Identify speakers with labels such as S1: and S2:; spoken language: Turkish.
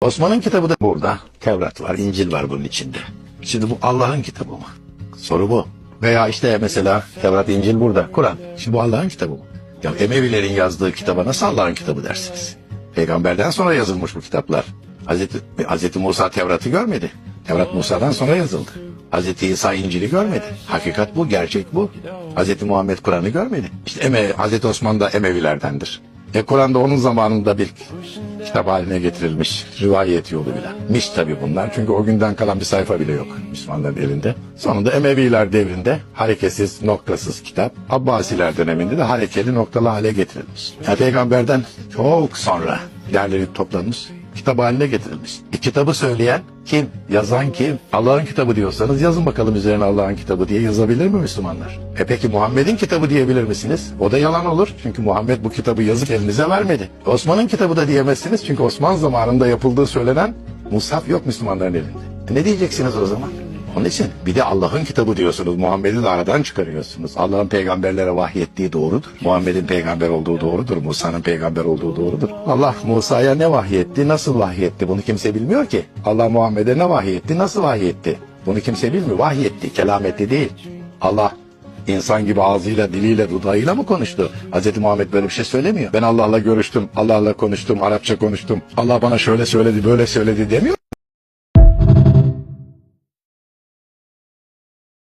S1: Osman'ın kitabı da burada. Tevrat var, İncil var bunun içinde. Şimdi bu Allah'ın kitabı mı? Soru bu. Veya işte mesela Tevrat, İncil burada, Kur'an. Şimdi bu Allah'ın kitabı mı? Ya Emevilerin yazdığı kitaba nasıl Allah'ın kitabı dersiniz? Peygamberden sonra yazılmış bu kitaplar. Hazreti, Hazreti Musa Tevrat'ı görmedi. Tevrat Musa'dan sonra yazıldı. Hazreti İsa İncil'i görmedi. Hakikat bu, gerçek bu. Hazreti Muhammed Kur'an'ı görmedi. İşte Eme, Hazreti Osman da Emevilerdendir. E Kur'an da onun zamanında bir kitap haline getirilmiş rivayet yoluyla. Miş tabi bunlar çünkü o günden kalan bir sayfa bile yok Müslümanların elinde. Sonunda Emeviler devrinde hareketsiz, noktasız kitap. Abbasiler döneminde de harekeli noktalı hale getirilmiş. Yani peygamberden çok sonra derlenip toplanmış kitap haline getirilmiş. E, kitabı söyleyen kim? Yazan kim? Allah'ın kitabı diyorsanız yazın bakalım üzerine Allah'ın kitabı diye yazabilir mi Müslümanlar? E peki Muhammed'in kitabı diyebilir misiniz? O da yalan olur. Çünkü Muhammed bu kitabı yazıp elinize vermedi. Osman'ın kitabı da diyemezsiniz. Çünkü Osman zamanında yapıldığı söylenen Mushaf yok Müslümanların elinde. E ne diyeceksiniz o zaman? Onun için bir de Allah'ın kitabı diyorsunuz. Muhammed'i de aradan çıkarıyorsunuz. Allah'ın peygamberlere vahyettiği doğrudur. Muhammed'in peygamber olduğu doğrudur. Musa'nın peygamber olduğu doğrudur. Allah Musa'ya ne vahyetti, nasıl vahyetti bunu kimse bilmiyor ki. Allah Muhammed'e ne vahyetti, nasıl vahyetti? Bunu kimse bilmiyor. Vahyetti, kelam etti değil. Allah İnsan gibi ağzıyla, diliyle, dudağıyla mı konuştu? Hz. Muhammed böyle bir şey söylemiyor. Ben Allah'la görüştüm, Allah'la konuştum, Arapça konuştum. Allah bana şöyle söyledi, böyle söyledi demiyor